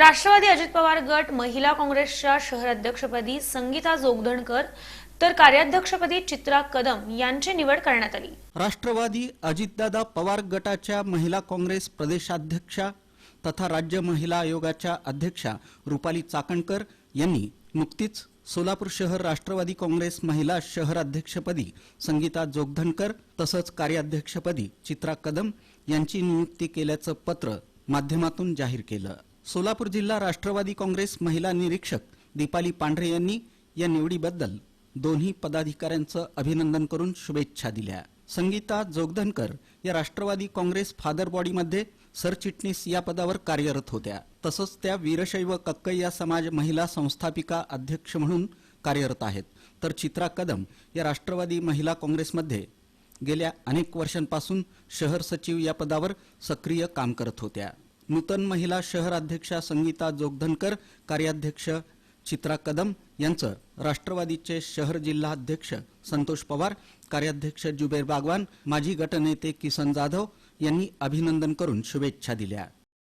राष्ट्रवादी अजित पवार गट महिला काँग्रेसच्या शहराध्यक्षपदी संगीता जोगधणकर तर कार्याध्यक्षपदी चित्रा कदम यांची निवड करण्यात आली. राष्ट्रवादी अजितदादा पवार गटाच्या महिला काँग्रेस प्रदेशाध्यक्षा तथा राज्य महिला आयोगाच्या अध्यक्षा रुपाली चाकणकर यांनी नुकतीच सोलापूर शहर राष्ट्रवादी काँग्रेस महिला शहराध्यक्षपदी संगीता जोगधनकर तसंच कार्याध्यक्षपदी चित्रा कदम यांची नियुक्ती केल्याचं पत्र माध्यमातून जाहीर केलं. सोलापूर जिल्हा राष्ट्रवादी काँग्रेस महिला निरीक्षक दीपाली पांढरे यांनी या निवडीबद्दल दोन्ही पदाधिकाऱ्यांचं अभिनंदन करून शुभेच्छा दिल्या. संगीता जोगधनकर या राष्ट्रवादी काँग्रेस फादर बॉडीमध्ये सरचिटणीस या पदावर कार्यरत होत्या. तसंच त्या वीरशैव कक्कय्या समाज महिला संस्थापिका अध्यक्ष म्हणून कार्यरत आहेत. तर चित्रा कदम या राष्ट्रवादी महिला काँग्रेसमध्ये गेल्या अनेक वर्षांपासून शहर सचिव या पदावर सक्रिय काम करत होत्या. नूतन महिला शहर अध्यक्षा संगीता जोगधनकर कार्याध्यक्ष चित्रा कदम यांचं राष्ट्रवादीचे शहर जिल्हा अध्यक्ष संतोष पवार कार्याध्यक्ष जुबेर बागवान माजी गटनेते किसन जाधव यांनी अभिनंदन करून शुभेच्छा दिल्या.